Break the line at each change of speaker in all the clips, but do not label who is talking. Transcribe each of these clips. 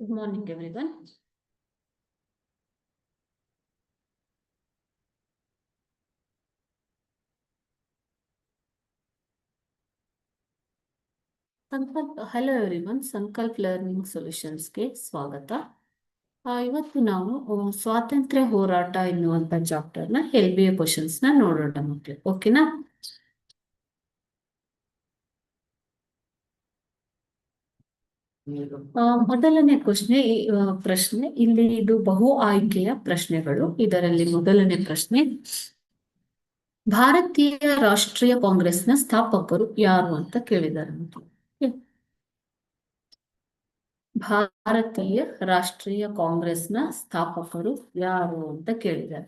Good morning, everyone. Sankalp hello everyone Sankalp learning ಸೊಲ್ಯೂಷನ್ಸ್ಗೆ ಸ್ವಾಗತ ಆ, ಇವತ್ತು ನಾವು ಆ, ಸ್ವಾತಂತ್ರ್ಯ ಹೋರಾಟ ಎನ್ನುವಂತ ಚಾಪ್ಟರ್ನ ಎಲ್ ಬಿ ಎ ನ ನೋಡೋಣ ಮಕ್ಕಳು ಓಕೆನಾ ಮೊದಲನೇ ಪ್ರಶ್ನೆ ಪ್ರಶ್ನೆ, ಇಲ್ಲಿ ಇದು ಬಹು ಆಯ್ಕೆಯ ಪ್ರಶ್ನೆಗಳು. ಇದರಲ್ಲಿ ಮೊದಲನೇ ಪ್ರಶ್ನೆ, ಭಾರತೀಯ ರಾಷ್ಟ್ರೀಯ ಕಾಂಗ್ರೆಸ್ನ ಸ್ಥಾಪಕರು ಯಾರು ಅಂತ ಕೇಳಿದ್ದಾರೆ ಭಾರತೀಯ ರಾಷ್ಟ್ರೀಯ ಕಾಂಗ್ರೆಸ್ನ ಸ್ಥಾಪಕರು ಯಾರು ಅಂತ ಕೇಳಿದ್ದಾರೆ.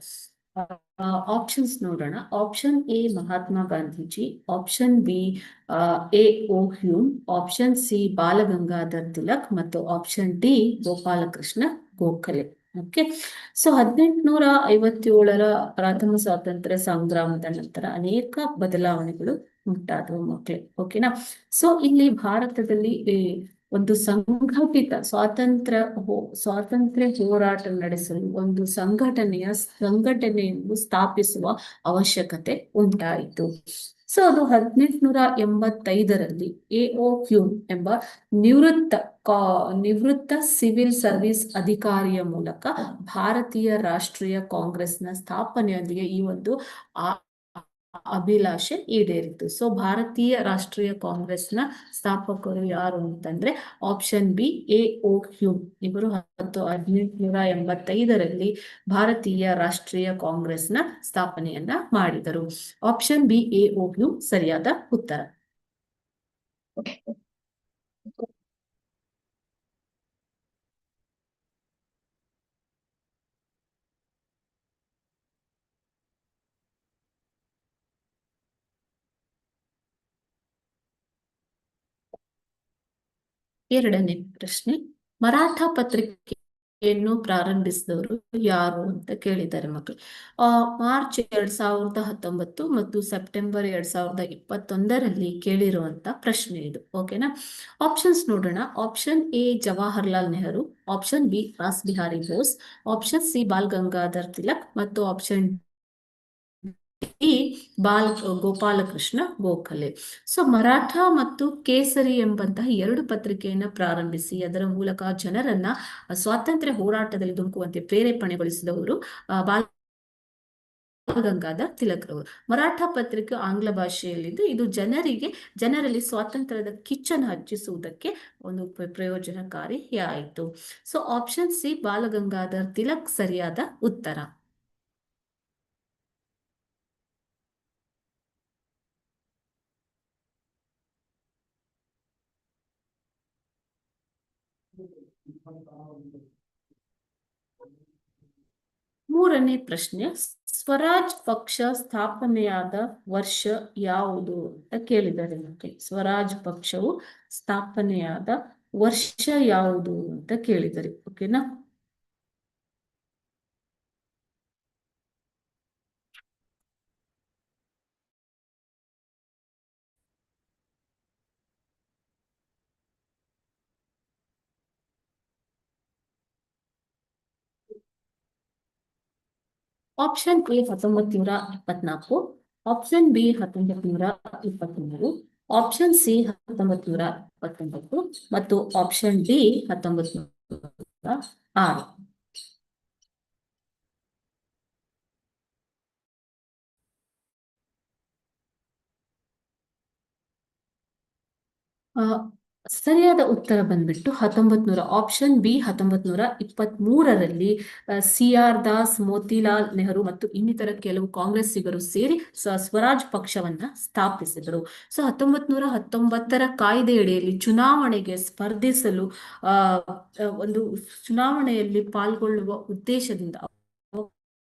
ಆಪ್ಷನ್ಸ್ ನೋಡೋಣ. Option A Mahatma Gandhiji. Option B A O Hume. Option C Balagangadhar Tilak ಮತ್ತು option D Gopalakrishna Gokhale. Okay so ಹದಿನೆಂಟುನೂರ ಐವತ್ತೇಳರ ಪ್ರಥಮ ಸ್ವಾತಂತ್ರ್ಯ ಸಂಗ್ರಾಮದ ನಂತರ ಅನೇಕ ಬದಲಾವಣೆಗಳು ಉಂಟಾದವು ಮಕ್ಕಳೇ ಓಕೆನಾ ಸೊ ಇಲ್ಲಿ ಭಾರತದಲ್ಲಿ ಒಂದು ಸಂಘಟಿತ ಸ್ವಾತಂತ್ರ್ಯ ಸ್ವಾತಂತ್ರ್ಯ ಹೋರಾಟ ನಡೆಸಲು ಒಂದು ಸಂಘಟನೆಯ ಸಂಘಟನೆಯನ್ನು ಸ್ಥಾಪಿಸುವ ಅವಶ್ಯಕತೆ ಉಂಟಾಯಿತು. ಸೊ ಅದು ಹದಿನೆಂಟುನೂರ ಎಂಬತ್ತೈದರಲ್ಲಿ ಎ ಓ ಕ್ಯೂನ್ ಎಂಬ ನಿವೃತ್ತ ಕಾ, ನಿವೃತ್ತ ಸಿವಿಲ್ ಸರ್ವಿಸ್ ಅಧಿಕಾರಿಯ ಮೂಲಕ ಭಾರತೀಯ ರಾಷ್ಟ್ರೀಯ ಕಾಂಗ್ರೆಸ್ನ ಸ್ಥಾಪನೆಯೊಂದಿಗೆ ಈ ಒಂದು ಆ ಅಭಿಲಾಷೆ ಈಡೇರಿತು. ಸೊ ಭಾರತೀಯ ರಾಷ್ಟ್ರೀಯ ಕಾಂಗ್ರೆಸ್ನ ಸ್ಥಾಪಕರು ಯಾರು ಅಂತಂದ್ರೆ option B A O Hume ಇವರು ಹತ್ತು ಹದಿನೆಂಟುನೂರ ಎಂಬತ್ತೈದರಲ್ಲಿ ಭಾರತೀಯ ರಾಷ್ಟ್ರೀಯ ಕಾಂಗ್ರೆಸ್ನ ಸ್ಥಾಪನೆಯನ್ನ ಮಾಡಿದರು. Option B A O Hume ಸರಿಯಾದ ಉತ್ತರ. ಎರಡನೇ ಪ್ರಶ್ನೆ, ಮರಾಠ ಪತ್ರಿಕೆಯನ್ನು ಪ್ರಾರಂಭಿಸಿದವರು ಯಾರು ಅಂತ ಕೇಳಿದ್ದಾರೆ ಮಕ್ಕಳು ಮಾರ್ಚ್ ಎರಡ್ ಸಾವಿರದ ಹತ್ತೊಂಬತ್ತು ಮತ್ತು ಸೆಪ್ಟೆಂಬರ್ ಎರಡ್ ಸಾವಿರದ ಇಪ್ಪತ್ತೊಂದರಲ್ಲಿ ಕೇಳಿರುವಂತ ಪ್ರಶ್ನೆ ಇದು ಓಕೆನಾ ಆಪ್ಷನ್ಸ್ ನೋಡೋಣ. Option A Jawaharlal Nehru option B Ras Behari Bose option C Bal Gangadhar Tilak ಮತ್ತು option D Bal, Gopalakrishna Gokhale. So Maratha ಮತ್ತು ಕೇಸರಿ ಎಂಬಂತಹ ಎರಡು ಪತ್ರಿಕೆಯನ್ನ ಪ್ರಾರಂಭಿಸಿ, ಅದರ ಮೂಲಕ ಜನರನ್ನ ಸ್ವಾತಂತ್ರ್ಯ ಹೋರಾಟದಲ್ಲಿ ಧುಮುಕುವಂತೆ ಪ್ರೇರೇಪಣೆಗೊಳಿಸಿದವರು ಬಾಲ ಗಂಗಾಧರ್ ತಿಲಕ್ ರವರು. ಮರಾಠ ಪತ್ರಿಕೆ ಆಂಗ್ಲ ಭಾಷೆಯಲ್ಲಿದ್ದು, ಇದು ಜನರಿಗೆ, ಜನರಲ್ಲಿ ಸ್ವಾತಂತ್ರ್ಯದ ಕಿಚ್ಚನ್ನು ಹಚ್ಚಿಸುವುದಕ್ಕೆ ಒಂದು ಪ್ರಯೋಜನಕಾರಿ ಪ್ರಯೋಜನಕಾರಿಯಾಯಿತು. So option C Balagangadhar Tilak ಸರಿಯಾದ ಉತ್ತರ. ಮೂರನೇ ಪ್ರಶ್ನೆ, ಸ್ವರಾಜ್ ಪಕ್ಷ ಸ್ಥಾಪನೆಯಾದ ವರ್ಷ ಯಾವುದು ಅಂತ ಕೇಳಿದ್ದಾರೆ ನಮಗೆ. ಸ್ವರಾಜ್ ಪಕ್ಷವು ಸ್ಥಾಪನೆಯಾದ ವರ್ಷ ಯಾವುದು ಅಂತ ಕೇಳಿದ್ದಾರೆ ಓಕೆನಾ ಆಪ್ಷನ್ ಎ ಹತ್ತೊಂಬತ್ ನೂರ ಇಪ್ಪತ್ನಾಲ್ಕು ಆಪ್ಷನ್ ಬಿ ಹತ್ತೊಂಬತ್ ನೂರ ಇಪ್ಪತ್ಮೂರು ಆಪ್ಷನ್ ಸಿ ಹತ್ತೊಂಬತ್ ನೂರ ಇಪ್ಪತ್ತೊಂಬತ್ತು ಮತ್ತು ಆಪ್ಷನ್ ಡಿ ಹತ್ತೊಂಬತ್ ನೂರ ಆರು ಸರಿಯಾದ ಉತ್ತರ ಬಂದ್ಬಿಟ್ಟು ಹತ್ತೊಂಬತ್ ನೂರ ಆಪ್ಷನ್ ಬಿ ಹತ್ತೊಂಬತ್ ನೂರ ಇಪ್ಪತ್ತ್ ಮೂರರಲ್ಲಿ ಸಿ ಆರ್ ದಾಸ್, ಮೋತಿಲಾಲ್ ನೆಹರು ಮತ್ತು ಇನ್ನಿತರ ಕೆಲವು ಕಾಂಗ್ರೆಸ್ಸಿಗರು ಸೇರಿ ಸ್ವರಾಜ್ ಪಕ್ಷವನ್ನ ಸ್ಥಾಪಿಸಿದರು. ಸೊ ಹತ್ತೊಂಬತ್ ನೂರ ಹತ್ತೊಂಬತ್ತರ ಕಾಯ್ದೆಯಡಿಯಲ್ಲಿ ಚುನಾವಣೆಗೆ ಸ್ಪರ್ಧಿಸಲು ಒಂದು ಚುನಾವಣೆಯಲ್ಲಿ ಪಾಲ್ಗೊಳ್ಳುವ ಉದ್ದೇಶದಿಂದ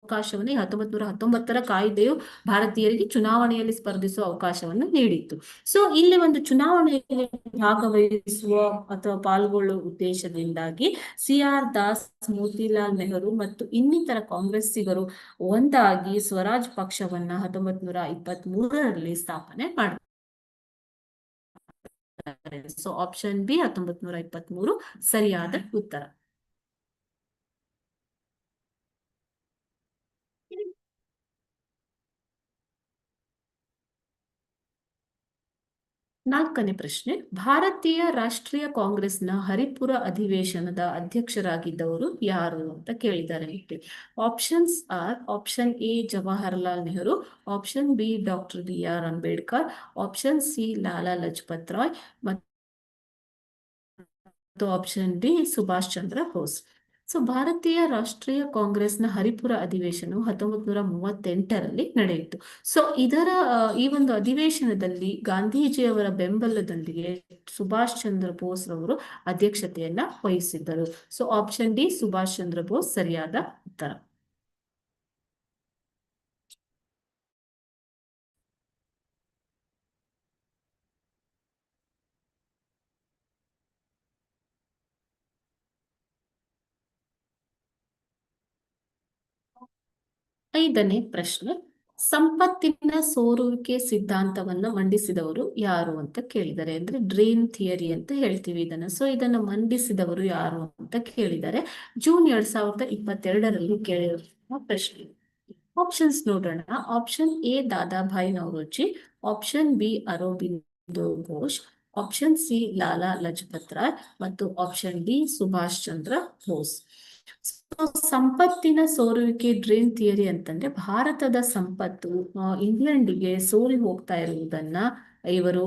ಅವಕಾಶವನ್ನು ಹತ್ತೊಂಬತ್ ನೂರ ಹತ್ತೊಂಬತ್ತರ ಕಾಯ್ದೆಯು ಭಾರತೀಯರಿಗೆ ಚುನಾವಣೆಯಲ್ಲಿ ಸ್ಪರ್ಧಿಸುವ ಅವಕಾಶವನ್ನು ನೀಡಿತ್ತು. ಸೊ ಇಲ್ಲಿ ಒಂದು ಚುನಾವಣೆಯಲ್ಲಿ ಭಾಗವಹಿಸುವ ಅಥವಾ ಪಾಲ್ಗೊಳ್ಳುವ ಉದ್ದೇಶದಿಂದಾಗಿ ಸಿ ಆರ್ ದಾಸ್, ಮೋತಿಲಾಲ್ ನೆಹರು ಮತ್ತು ಇನ್ನಿತರ ಕಾಂಗ್ರೆಸ್ಸಿಗರು ಒಂದಾಗಿ ಸ್ವರಾಜ್ ಪಕ್ಷವನ್ನ ಹತ್ತೊಂಬತ್ ನೂರ ಇಪ್ಪತ್ತ್ ಮೂರರಲ್ಲಿ ಸ್ಥಾಪನೆ ಮಾಡಿದರು. ಸೊ ಆಪ್ಷನ್ ಬಿ ಹತ್ತೊಂಬತ್ ನೂರ ಇಪ್ಪತ್ತ್ ಮೂರು ಸರಿಯಾದ ಉತ್ತರ. ನಾಲ್ಕನೇ ಪ್ರಶ್ನೆ, ಭಾರತೀಯ ರಾಷ್ಟ್ರೀಯ ಕಾಂಗ್ರೆಸ್ನ ಹರಿಪುರ ಅಧಿವೇಶನದ ಅಧ್ಯಕ್ಷರಾಗಿದ್ದವರು ಯಾರು ಅಂತ ಕೇಳಿದ್ದಾರೆ. Options are option A Jawaharlal Nehru option B doctor B R Ambedkar option C Lala Lajpat Rai ಮತ್ತು option D Subhash Chandra Bose so ಭಾರತೀಯ ರಾಷ್ಟ್ರೀಯ ಕಾಂಗ್ರೆಸ್ನ ಹರಿಪುರ ಅಧಿವೇಶನವು ಹತ್ತೊಂಬತ್ ನೂರ ಮೂವತ್ತೆಂಟರಲ್ಲಿ ನಡೆಯಿತು. ಸೊ ಇದರ ಈ ಒಂದು ಅಧಿವೇಶನದಲ್ಲಿ ಗಾಂಧೀಜಿಯವರ ಬೆಂಬಲದೊಂದಿಗೆ ಸುಭಾಷ್ ಚಂದ್ರ ಬೋಸ್ ರವರು ಅಧ್ಯಕ್ಷತೆಯನ್ನ ವಹಿಸಿದ್ದರು. So option D Subhash Chandra Bose ಸರಿಯಾದ ಉತ್ತರ. ಐದನೇ ಪ್ರಶ್ನೆ, ಸಂಪತ್ತಿನ ಸೋರುವಿಕೆ ಸಿದ್ಧಾಂತವನ್ನ ಮಂಡಿಸಿದವರು ಯಾರು ಅಂತ ಕೇಳಿದ್ದಾರೆ. ಅಂದ್ರೆ ಡ್ರೇನ್ ಥಿಯರಿ ಅಂತ ಹೇಳ್ತೀವಿ ಇದನ್ನ. ಸೊ ಇದನ್ನ ಮಂಡಿಸಿದವರು ಯಾರು ಅಂತ ಕೇಳಿದ್ದಾರೆ. ಜೂನ್ ಎರಡ್ ಸಾವಿರದ ಇಪ್ಪತ್ತೆರಡರಲ್ಲಿ ಕೇಳಿರುವ ಪ್ರಶ್ನೆ. ಆಪ್ಷನ್ಸ್ ನೋಡೋಣ. Option A Dadabhai Naoroji. Option B Aurobindo Ghosh. Option C Lala Lajpat Rai. ಮತ್ತು ಆಪ್ಷನ್ ಡಿ ಸುಭಾಷ್ ಚಂದ್ರ ಬೋಸ್. ಸಂಪತ್ತಿನ ಸೋರುವಿಕೆ ಡ್ರೇನ್ ಥಿಯರಿ ಅಂತಂದ್ರೆ ಭಾರತದ ಸಂಪತ್ತು ಇಂಗ್ಲೆಂಡಿಗೆ ಸೋರಿ ಹೋಗ್ತಾ ಇರುವುದನ್ನ ಇವರು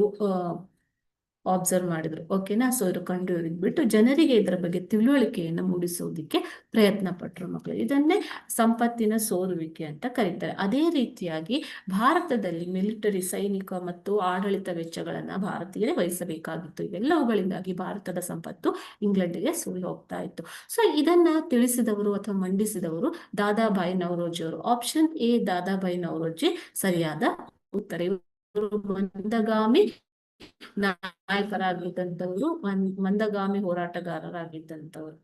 ಅಬ್ಸರ್ವ್ ಮಾಡಿದ್ರು. ಓಕೆನಾ ಸೊ ಇವರು ಕಂಡು ಹಿಡಿದ್ಬಿಟ್ಟು ಜನರಿಗೆ ಇದರ ಬಗ್ಗೆ ತಿಳುವಳಿಕೆಯನ್ನು ಮೂಡಿಸೋದಿಕ್ಕೆ ಪ್ರಯತ್ನ ಪಟ್ಟರು ಮಕ್ಕಳು ಇದನ್ನೇ ಸಂಪತ್ತಿನ ಸೋರುವಿಕೆ ಅಂತ ಕರೀತಾರೆ. ಅದೇ ರೀತಿಯಾಗಿ ಭಾರತದಲ್ಲಿ ಮಿಲಿಟರಿ ಸೈನಿಕ ಮತ್ತು ಆಡಳಿತ ವೆಚ್ಚಗಳನ್ನು ಭಾರತೀಯರೇ ವಹಿಸಬೇಕಾಗಿತ್ತು. ಇವೆಲ್ಲವುಗಳಿಂದಾಗಿ ಭಾರತದ ಸಂಪತ್ತು ಇಂಗ್ಲೆಂಡ್ಗೆ ಸೋರಿ ಹೋಗ್ತಾ ಇತ್ತು. ಸೊ ಇದನ್ನ ತಿಳಿಸಿದವರು ಅಥವಾ ಮಂಡಿಸಿದವರು ದಾದಾಬಾಯಿ ನವರೋಜಿ ಅವರು. ಆಪ್ಷನ್ ಎ ದಾದಾಬಾಯಿ ನವರೋಜಿ ಸರಿಯಾದ ಉತ್ತರ. ಮಂದಗಾಮಿ ನಾಯಕರಾಗಿದ್ದಂಥವ್ರು ಮಂದಗಾಮಿ ಹೋರಾಟಗಾರರಾಗಿದ್ದಂಥವ್ರು.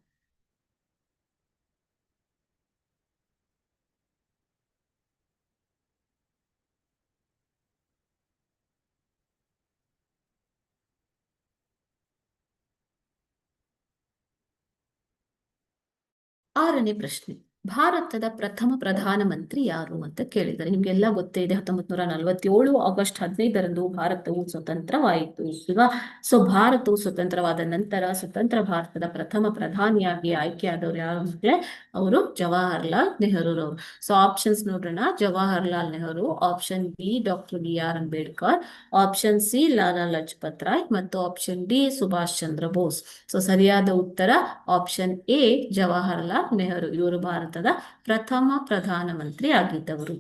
ಆರನೇ ಪ್ರಶ್ನೆ. ಭಾರತದ ಪ್ರಥಮ ಪ್ರಧಾನಮಂತ್ರಿ ಯಾರು ಅಂತ ಕೇಳಿದ್ದಾರೆ. ನಿಮ್ಗೆಲ್ಲ ಗೊತ್ತೇ ಇದೆ ಹತ್ತೊಂಬತ್ ನೂರ ನಲವತ್ತೇಳು ಆಗಸ್ಟ್ ಹದಿನೈದರಂದು ಭಾರತವು ಸ್ವತಂತ್ರವಾಯಿತು. ಅಲ್ವಾ ಸೊ ಭಾರತವು ಸ್ವತಂತ್ರವಾದ ನಂತರ ಸ್ವತಂತ್ರ ಭಾರತದ ಪ್ರಥಮ ಪ್ರಧಾನಿಯಾಗಿ ಆಯ್ಕೆಯಾದವರು ಯಾರು ಅಂದ್ರೆ ಅವರು ಜವಾಹರ್ಲಾಲ್ ನೆಹರೂರವರು. ಸೊ ಆಪ್ಷನ್ಸ್ ನೋಡೋಣ. Jawaharlal Nehru option B doctor B R Ambedkar option C Lala Lajpat Rai ಮತ್ತು option D Subhash Chandra Bose so ಸರಿಯಾದ ಉತ್ತರ ಆಪ್ಷನ್ ಎ ಜವಾಹರ್ಲಾಲ್ ನೆಹರು. ಇವರು ಭಾರತ ಭಾರತದ ಪ್ರಥಮ ಪ್ರಧಾನಮಂತ್ರಿ ಆಗಿದ್ದವರು.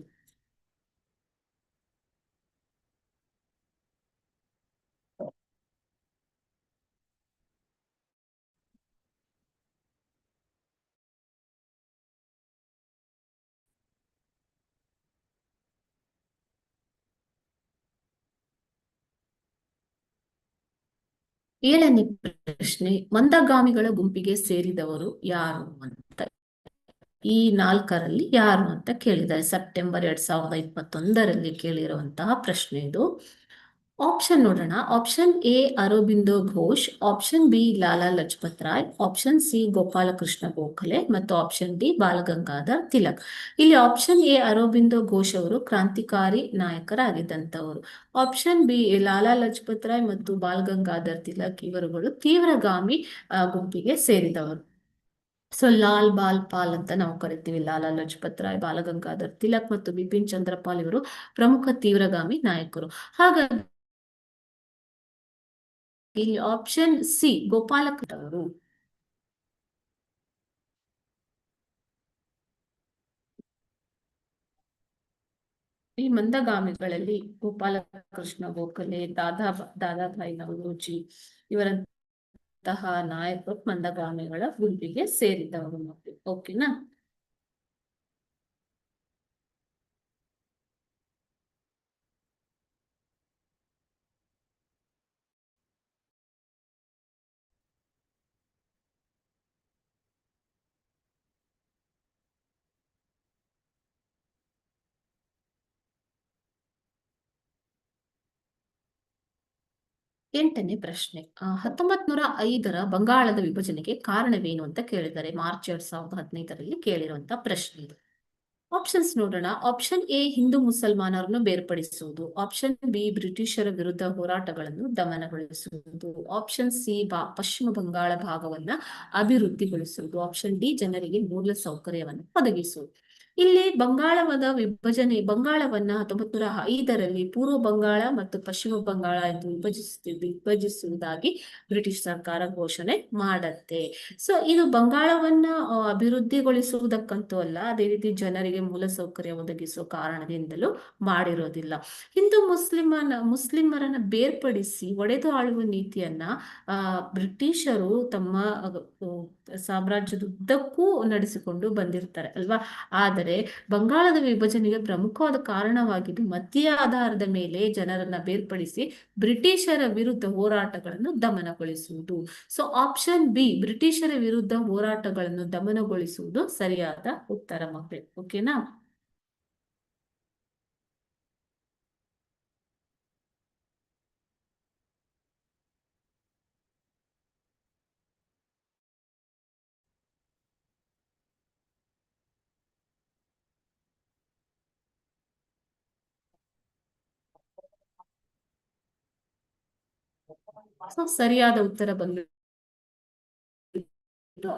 ಏಳನೇ ಪ್ರಶ್ನೆ ಮಂದಗಾಮಿಗಳ ಗುಂಪಿಗೆ ಸೇರಿದವರು ಯಾರು ಅಂತ ಈ ನಾಲ್ಕರಲ್ಲಿ ಯಾರು ಅಂತ ಕೇಳಿದ್ದಾರೆ ಸೆಪ್ಟೆಂಬರ್ ಎರಡ್ ಸಾವಿರದ ಇಪ್ಪತ್ತೊಂದರಲ್ಲಿ ಕೇಳಿರುವಂತಹ ಪ್ರಶ್ನೆ ಇದು. ಆಪ್ಷನ್ ನೋಡೋಣ. Option A, Aurobindo Ghosh. Option B, Lala Lajpat Rai. Option C, Gopalakrishna Gokhale. ಮತ್ತು ಆಪ್ಷನ್ ಡಿ, ಬಾಲಗಂಗಾಧರ್ ತಿಲಕ್. ಇಲ್ಲಿ ಆಪ್ಷನ್ ಎ, ಅರೋಬಿಂದೋ ಘೋಷ್ ಅವರು ಕ್ರಾಂತಿಕಾರಿ ನಾಯಕರಾಗಿದ್ದಂಥವರು. ಆಪ್ಷನ್ ಬಿ, ಲಾಲಾ ಲಜಪತ್ ರಾಯ್ ಮತ್ತು ಬಾಲಗಂಗಾಧರ್ ತಿಲಕ್ ಇವರುಗಳು ತೀವ್ರಗಾಮಿ ಗುಂಪಿಗೆ ಸೇರಿದವರು. ಸೊ ಲಾಲ್ ಬಾಲ್ ಪಾಲ್ ಅಂತ ನಾವು ಕರಿತೀವಿ. ಲಾಲಾ ಲಜಪತ್ ರಾಯ್ ಬಾಲಗಂಗಾಧರ್, ತಿಲಕ್ ಮತ್ತು ಬಿಪಿನ್ ಚಂದ್ರಪಾಲ್ ಇವರು ಪ್ರಮುಖ ತೀವ್ರಗಾಮಿ ನಾಯಕರು. ಹಾಗಾಗಿ ಇಲ್ಲಿ ಆಪ್ಷನ್ ಸಿ ಗೋಪಾಲಕೃಷ್ಣ ಅವರು. ಈ ಮಂದಗಾಮಿಗಳಲ್ಲಿ ಗೋಪಾಲಕೃಷ್ಣ ಗೋಖಲೆ, ದಾದಾ, ದಾದಾಭಾಯಿ ನವರೋಜಿ ಇವರಂತಹ ನಾಯಕರು ಮಂದಗಾಮಿಗಳ ಗುಂಪಿಗೆ ಸೇರಿದವರು ಓಕೆನಾ ಎಂಟನೇ ಪ್ರಶ್ನೆ. ಹತ್ತೊಂಬತ್ ನೂರ ಐದರ ಬಂಗಾಳದ ವಿಭಜನೆಗೆ ಕಾರಣವೇನು ಅಂತ ಕೇಳಿದ್ದಾರೆ ಮಾರ್ಚ್ ಎರಡ್ ಸಾವಿರದ ಹದಿನೈದರಲ್ಲಿ ಕೇಳಿರುವಂತಹ ಪ್ರಶ್ನೆ ಇದು. ಆಪ್ಷನ್ಸ್ ನೋಡೋಣ. ಆಪ್ಷನ್ ಎ, ಹಿಂದೂ ಮುಸಲ್ಮಾನರನ್ನು ಬೇರ್ಪಡಿಸುವುದು. ಆಪ್ಷನ್ ಬಿ, ಬ್ರಿಟಿಷರ ವಿರುದ್ಧ ಹೋರಾಟಗಳನ್ನು ದಮನಗೊಳಿಸುವುದು. ಆಪ್ಷನ್ ಸಿ, ಬಾ, ಪಶ್ಚಿಮ ಬಂಗಾಳ ಭಾಗವನ್ನ ಅಭಿವೃದ್ಧಿಗೊಳಿಸುವುದು. ಆಪ್ಷನ್ ಡಿ, ಜನರಿಗೆ ಮೂಲ ಸೌಕರ್ಯವನ್ನು ಒದಗಿಸುವುದು. ಇಲ್ಲಿ ಬಂಗಾಳವದ ವಿಭಜನೆ, ಬಂಗಾಳವನ್ನ ಹತ್ತೊಂಬತ್ ನೂರ ಐದರಲ್ಲಿ ಪೂರ್ವ ಬಂಗಾಳ ಮತ್ತು ಪಶ್ಚಿಮ ಬಂಗಾಳ ಎಂದು ವಿಭಜಿಸ ವಿಭಜಿಸುವುದಾಗಿ ಬ್ರಿಟಿಷ್ ಸರ್ಕಾರ ಘೋಷಣೆ ಮಾಡತ್ತೆ. ಸೊ ಇದು ಬಂಗಾಳವನ್ನ ಅಭಿವೃದ್ಧಿಗೊಳಿಸುವುದಕ್ಕಂತೂ ಅಲ್ಲ, ಅದೇ ರೀತಿ ಜನರಿಗೆ ಮೂಲಸೌಕರ್ಯ ಒದಗಿಸುವ ಕಾರಣದಿಂದಲೂ ಮಾಡಿರೋದಿಲ್ಲ. ಹಿಂದೂ ಮುಸ್ಲಿಮನ, ಮುಸ್ಲಿಮರನ್ನ ಬೇರ್ಪಡಿಸಿ ಒಡೆದು ಆಳುವ ನೀತಿಯನ್ನ ಬ್ರಿಟಿಷರು ತಮ್ಮ ಸಾಮ್ರಾಜ್ಯದುದ್ದಕ್ಕೂ ನಡೆಸಿಕೊಂಡು ಬಂದಿರ್ತಾರೆ, ಅಲ್ವಾ? ಆದರೆ ಬಂಗಾಳದ ವಿಭಜನೆಗೆ ಪ್ರಮುಖವಾದ ಕಾರಣವಾಗಿದ್ದು ಮತೀಯ ಆಧಾರದ ಮೇಲೆ ಜನರನ್ನ ಬೇರ್ಪಡಿಸಿ ಬ್ರಿಟಿಷರ ವಿರುದ್ಧ ಹೋರಾಟಗಳನ್ನು ದಮನಗೊಳಿಸುವುದು. ಸೊ ಆಪ್ಷನ್ ಬಿ ಬ್ರಿಟಿಷರ ವಿರುದ್ಧ ಹೋರಾಟಗಳನ್ನು ದಮನಗೊಳಿಸುವುದು ಸರಿಯಾದ ಉತ್ತರ ಮಕ್ಕಳು ಓಕೆನಾ ಸರಿಯಾದ ಉತ್ತರ ಬಂದು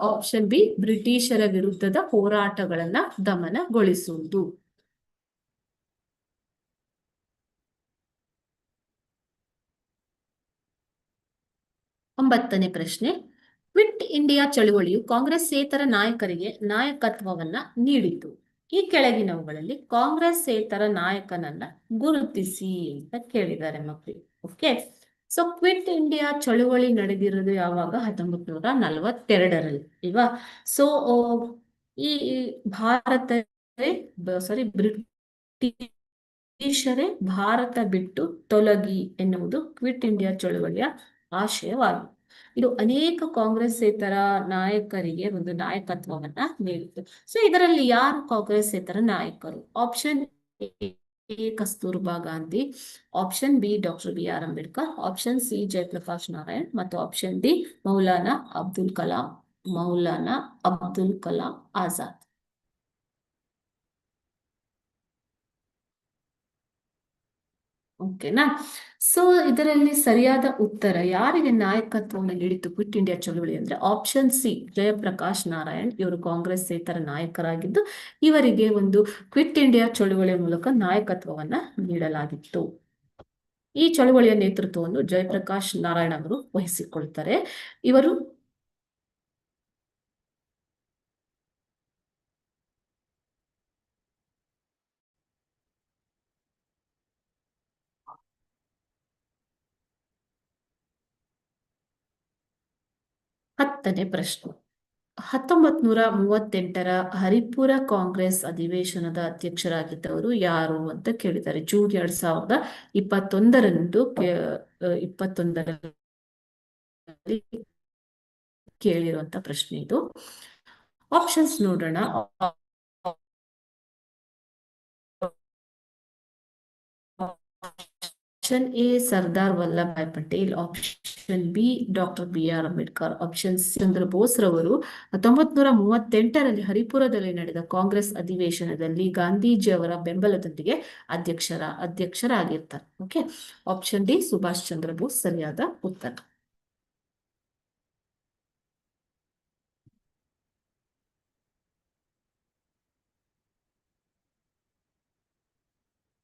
ಆಪ್ಷನ್ ಬಿ ಬ್ರಿಟಿಷರ ವಿರುದ್ಧದ ಹೋರಾಟಗಳನ್ನ ದಮನಗೊಳಿಸುವುದು. ಒಂಬತ್ತನೇ ಪ್ರಶ್ನೆ, ಕ್ವಿಟ್ ಇಂಡಿಯಾ ಚಳುವಳಿಯು ಕಾಂಗ್ರೆಸ್ಸೇತರ ನಾಯಕರಿಗೆ ನಾಯಕತ್ವವನ್ನ ನೀಡಿತು. ಈ ಕೆಳಗಿನವುಗಳಲ್ಲಿ ಕಾಂಗ್ರೆಸ್ಸೇತರ ನಾಯಕನನ್ನ ಗುರುತಿಸಿ ಅಂತ ಕೇಳಿದ್ದಾರೆ ಮಕ್ಕಳು ಓಕೆ ಸೊ ಕ್ವಿಟ್ ಇಂಡಿಯಾ ಚಳುವಳಿ ನಡೆದಿರೋದು ಯಾವಾಗ? ಹತ್ತೊಂಬತ್ ನೂರ ನಲವತ್ತೆರಡರಲ್ಲಿ ಅಲ್ವಾ ಸೊ ಈ ಭಾರತ ಸಾರಿ ಬ್ರಿಟಿಷರೇ ಭಾರತ ಬಿಟ್ಟು ತೊಲಗಿ ಎನ್ನುವುದು ಕ್ವಿಟ್ ಇಂಡಿಯಾ ಚಳುವಳಿಯ ಆಶಯವಾಗಿದೆ. ಇದು ಅನೇಕ ಕಾಂಗ್ರೆಸ್ಸೇತರ ನಾಯಕರಿಗೆ ಒಂದು ನಾಯಕತ್ವವನ್ನ ನೀಡಿತು ಸೊ ಇದರಲ್ಲಿ ಯಾರು ಕಾಂಗ್ರೆಸ್ಸೇತರ ನಾಯಕರು? Option A Kasturba Gandhi option B doctor B R Ambedkar option C Jayaprakash Narayan ಮತ್ತು ಆಪ್ಷನ್ ಡಿ ಮೌಲಾನಾ ಅಬ್ದುಲ್ ಕಲಾಂ, ಮೌಲಾನಾ ಅಬ್ದುಲ್ ಕಲಾಂ ಆಜಾದ್. ಓಕೆನಾ? ಸೊ ಇದರಲ್ಲಿ ಸರಿಯಾದ ಉತ್ತರ ಯಾರಿಗೆ ನಾಯಕತ್ವವನ್ನು ನೀಡಿತು ಕ್ವಿಟ್ ಇಂಡಿಯಾ ಚಳುವಳಿ ಅಂದ್ರೆ ಆಪ್ಷನ್ ಸಿ ಜಯಪ್ರಕಾಶ್ ನಾರಾಯಣ್, ಇವರು ಕಾಂಗ್ರೆಸ್ ಸೇತರ ನಾಯಕರಾಗಿದ್ದು, ಇವರಿಗೆ ಒಂದು ಕ್ವಿಟ್ ಇಂಡಿಯಾ ಚಳುವಳಿಯ ಮೂಲಕ ನಾಯಕತ್ವವನ್ನ ನೀಡಲಾಗಿತ್ತು. ಈ ಚಳುವಳಿಯ ನೇತೃತ್ವವನ್ನು ಜಯಪ್ರಕಾಶ್ ನಾರಾಯಣ್ ಅವರು ವಹಿಸಿಕೊಳ್ತಾರೆ. ಇವರು ಹತ್ತನೇ ಪ್ರಶ್ನೆ. ಹತ್ತೊಂಬತ್ ನೂರ ಮೂವತ್ತೆಂಟರ ಹರಿಪುರ ಕಾಂಗ್ರೆಸ್ ಅಧಿವೇಶನದ ಅಧ್ಯಕ್ಷರಾಗಿದ್ದವರು ಯಾರು ಅಂತ ಕೇಳಿದ್ದಾರೆ. ಜೂನ್ ಎರಡ್ ಸಾವಿರದ ಇಪ್ಪತ್ತೊಂದರಂದು ಇಪ್ಪತ್ತೊಂದರಲ್ಲಿ ಕೇಳಿರುವಂತ ಪ್ರಶ್ನೆ ಇದು. ಆಪ್ಷನ್ಸ್ ನೋಡೋಣ. Option A Sardar Vallabhbhai Patel option B doctor B R Ambedkar option Chandra Bose ರವರು. ಹತ್ತೊಂಬತ್ ನೂರ ಮೂವತ್ತೆಂಟರಲ್ಲಿ ಹರಿಪುರದಲ್ಲಿ ನಡೆದ ಕಾಂಗ್ರೆಸ್ ಅಧಿವೇಶನದಲ್ಲಿ ಗಾಂಧೀಜಿ ಅವರ ಬೆಂಬಲದೊಂದಿಗೆ ಅಧ್ಯಕ್ಷರ, ಅಧ್ಯಕ್ಷರಾಗಿರ್ತಾರೆ. Okay option D Subhash Chandra Bose ಸರಿಯಾದ ಉತ್ತರ.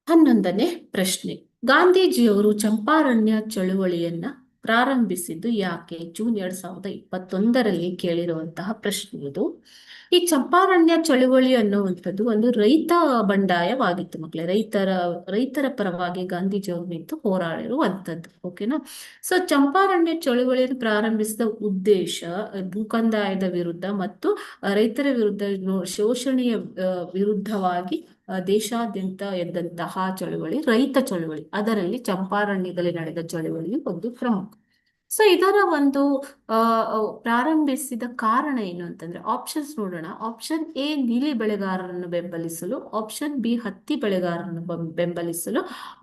ಹನ್ನೊಂದನೇ ಪ್ರಶ್ನೆ. ಗಾಂಧೀಜಿಯವರು ಚಂಪಾರಣ್ಯ ಚಳುವಳಿಯನ್ನ ಪ್ರಾರಂಭಿಸಿದ್ದು ಯಾಕೆ? ಜೂನ್ ಎರಡ್ ಸಾವಿರದ ಇಪ್ಪತ್ತೊಂದರಲ್ಲಿ ಕೇಳಿರುವಂತಹ ಪ್ರಶ್ನೆ ಇದು. ಈ ಚಂಪಾರಣ್ಯ ಚಳುವಳಿ ಅನ್ನುವಂಥದ್ದು ಒಂದು ರೈತ ಬಂಡಾಯವಾಗಿತ್ತು ಮಕ್ಕಳೇ ರೈತರ ರೈತರ ಪರವಾಗಿ ಗಾಂಧೀಜಿಯವರು ನಿಂತು ಹೋರಾಡಿರುವಂಥದ್ದು. ಓಕೆನಾ ಸೊ ಚಂಪಾರಣ್ಯ ಚಳುವಳಿಯನ್ನು ಪ್ರಾರಂಭಿಸಿದ ಉದ್ದೇಶ, ಭೂಕಂದಾಯದ ವಿರುದ್ಧ ಮತ್ತು ರೈತರ ವಿರುದ್ಧ ಶೋಷಣೆಯ ವಿರುದ್ಧವಾಗಿ ದೇಶಾದ್ಯಂತ ಎದ್ದಂತಹ ಚಳುವಳಿ ರೈತ ಚಳುವಳಿ ಅದರಲ್ಲಿ ಚಂಪಾರಣ್ಯದಲ್ಲಿ ನಡೆದ ಚಳುವಳಿಯು ಒಂದು ಪ್ರಮುಖ. ಸೊ ಇದರ ಒಂದು ಪ್ರಾರಂಭಿಸಿದ ಕಾರಣ ಏನು ಅಂತಂದ್ರೆ ಆಪ್ಷನ್ಸ್ ನೋಡೋಣ. ಆಪ್ಷನ್ ಎ ನೀಲಿ ಬೆಳೆಗಾರರನ್ನು ಬೆಂಬಲಿಸಲು. ಆಪ್ಷನ್ ಬಿ ಹತ್ತಿ ಬೆಳೆಗಾರರನ್ನು ಬೆಂಬಲಿಸಲು.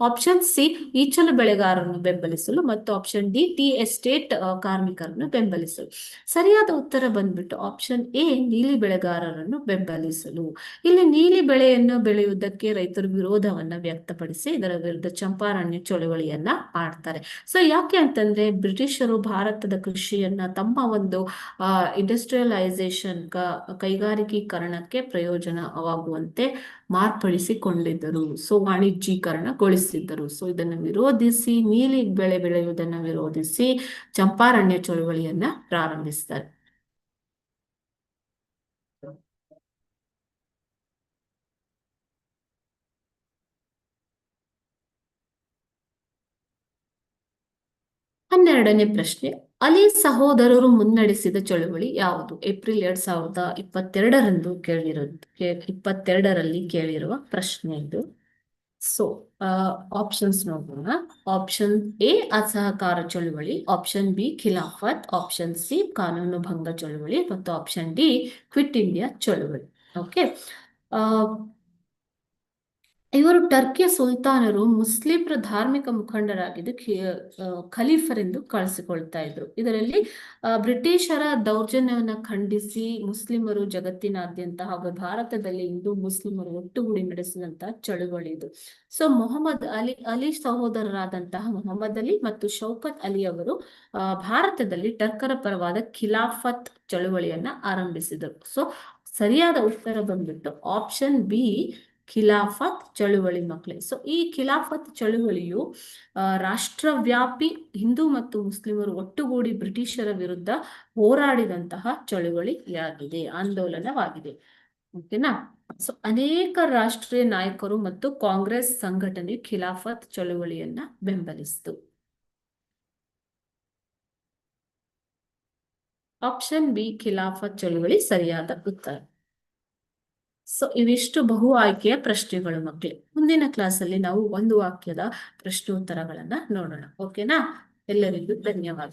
ಆಪ್ಷನ್ ಸಿ ಈಚಲು ಬೆಳೆಗಾರರನ್ನು ಬೆಂಬಲಿಸಲು. ಮತ್ತು ಆಪ್ಷನ್ ಡಿ ಟಿ ಎಸ್ಟೇಟ್ ಕಾರ್ಮಿಕರನ್ನು ಬೆಂಬಲಿಸಲು. ಸರಿಯಾದ ಉತ್ತರ ಬಂದ್ಬಿಟ್ಟು ಆಪ್ಷನ್ ಎ ನೀಲಿ ಬೆಳೆಗಾರರನ್ನು ಬೆಂಬಲಿಸಲು. ಇಲ್ಲಿ ನೀಲಿ ಬೆಳೆಯನ್ನು ಬೆಳೆಯುವುದಕ್ಕೆ ರೈತರು ವಿರೋಧವನ್ನ ವ್ಯಕ್ತಪಡಿಸಿ, ಇದರ ವಿರುದ್ಧ ಚಂಪಾರಣ್ಯ ಚಳುವಳಿಯನ್ನ ಮಾಡ್ತಾರೆ ಸೊ ಯಾಕೆ ಅಂತಂದ್ರೆ ಬ್ರಿಟಿಷ್ ಬ್ರಿಟಿಷರು ಭಾರತದ ಕೃಷಿಯನ್ನ ತಮ್ಮ ಒಂದು ಇಂಡಸ್ಟ್ರಿಯಲೈಸೇಷನ್ ಕೈಗಾರಿಕೀಕರಣಕ್ಕೆ ಪ್ರಯೋಜನವಾಗುವಂತೆ ಮಾರ್ಪಡಿಸಿಕೊಂಡಿದ್ದರು. ಸೊ, ವಾಣಿಜ್ಯೀಕರಣಗೊಳಿಸಿದ್ದರು. ಸೊ, ಇದನ್ನು ವಿರೋಧಿಸಿ ನೀಲಿ ಬೆಳೆ ಬೆಳೆಯುವುದನ್ನು ವಿರೋಧಿಸಿ ಚಂಪಾರಣ್ಯ ಚಳುವಳಿಯನ್ನ ಪ್ರಾರಂಭಿಸ್ತಾರೆ ಹನ್ನೆರಡನೇ ಪ್ರಶ್ನೆ, ಅಲಿ ಸಹೋದರರು ಮುನ್ನಡೆಸಿದ ಚಳುವಳಿ ಯಾವುದು? ಏಪ್ರಿಲ್ ಎರಡ್ ಸಾವಿರದ ಇಪ್ಪತ್ತೆರಡರಂದು ಕೇಳಿರೋದು ಇಪ್ಪತ್ತೆರಡರಲ್ಲಿ ಕೇಳಿರುವ ಪ್ರಶ್ನೆ ಇದು. ಸೊ ಆಪ್ಷನ್ಸ್ ನೋಡೋಣ ಆಪ್ಷನ್ ಎ ಅಸಹಕಾರ ಚಳುವಳಿ. Option B Khilafat. Option C ಕಾನೂನು ಭಂಗ ಚಳುವಳಿ. ಮತ್ತು ಆಪ್ಷನ್ ಡಿ ಕ್ವಿಟ್ ಇಂಡಿಯಾ ಚಳುವಳಿ. ಓಕೆ ಇವರು ಟರ್ಕಿಯ ಸುಲ್ತಾನರು ಮುಸ್ಲಿಮರ ಧಾರ್ಮಿಕ ಮುಖಂಡರಾಗಿದ್ದು ಖಲೀಫರೆಂದು ಕಳಿಸಿಕೊಳ್ತಾ ಇದ್ರು. ಇದರಲ್ಲಿ ಬ್ರಿಟಿಷರ ದೌರ್ಜನ್ಯವನ್ನ ಖಂಡಿಸಿ ಮುಸ್ಲಿಮರು ಜಗತ್ತಿನಾದ್ಯಂತ ಹಾಗೂ ಭಾರತದಲ್ಲಿ ಹಿಂದೂ ಮುಸ್ಲಿಮರು ಒಟ್ಟುಗೂಡಿ ನಡೆಸಿದಂತಹ ಚಳುವಳಿ ಇದು ಸೊ, ಮೊಹಮ್ಮದ್ ಅಲಿ ಅಲಿ ಸಹೋದರರಾದಂತಹ ಮೊಹಮ್ಮದ್ ಅಲಿ ಮತ್ತು ಶೌಕತ್ ಅಲಿ ಅವರು ಭಾರತದಲ್ಲಿ ಟರ್ಕರ ಪರವಾದ ಖಿಲಾಫತ್ ಚಳುವಳಿಯನ್ನ ಆರಂಭಿಸಿದರು. ಸೊ, ಸರಿಯಾದ ಉತ್ತರ ಬಂದ್ಬಿಟ್ಟು, ಆಪ್ಷನ್ ಬಿ ಖಿಲಾಫತ್ ಚಳುವಳಿ ಮಕ್ಕಳೇ ಸೊ ಈ ಖಿಲಾಫತ್ ಚಳುವಳಿಯು ರಾಷ್ಟ್ರವ್ಯಾಪಿ ಹಿಂದೂ ಮತ್ತು ಮುಸ್ಲಿಮರು ಒಟ್ಟುಗೂಡಿ ಬ್ರಿಟಿಷರ ವಿರುದ್ಧ ಹೋರಾಡಿದಂತಹ ಚಳುವಳಿಯಾಗಿದೆ, ಆಂದೋಲನವಾಗಿದೆ. ಓಕೆನಾ? ಸೊ ಅನೇಕ ರಾಷ್ಟ್ರೀಯ ನಾಯಕರು ಮತ್ತು ಕಾಂಗ್ರೆಸ್ ಸಂಘಟನೆ ಖಿಲಾಫತ್ ಚಳುವಳಿಯನ್ನ ಬೆಂಬಲಿಸಿತು. ಆಪ್ಷನ್ ಬಿ ಖಿಲಾಫತ್ ಚಳುವಳಿ ಸರಿಯಾದ ಉತ್ತರ. ಸೊ ಇವಿಷ್ಟು ಬಹು ಆಯ್ಕೆಯ ಪ್ರಶ್ನೆಗಳು ಮಕ್ಕಳೇ ಮುಂದಿನ ಕ್ಲಾಸಲ್ಲಿ ನಾವು ಒಂದು ವಾಕ್ಯದ ಪ್ರಶ್ನೋತ್ತರಗಳನ್ನ ನೋಡೋಣ. ಓಕೆನಾ ಎಲ್ಲರಿಗೂ ಧನ್ಯವಾದ.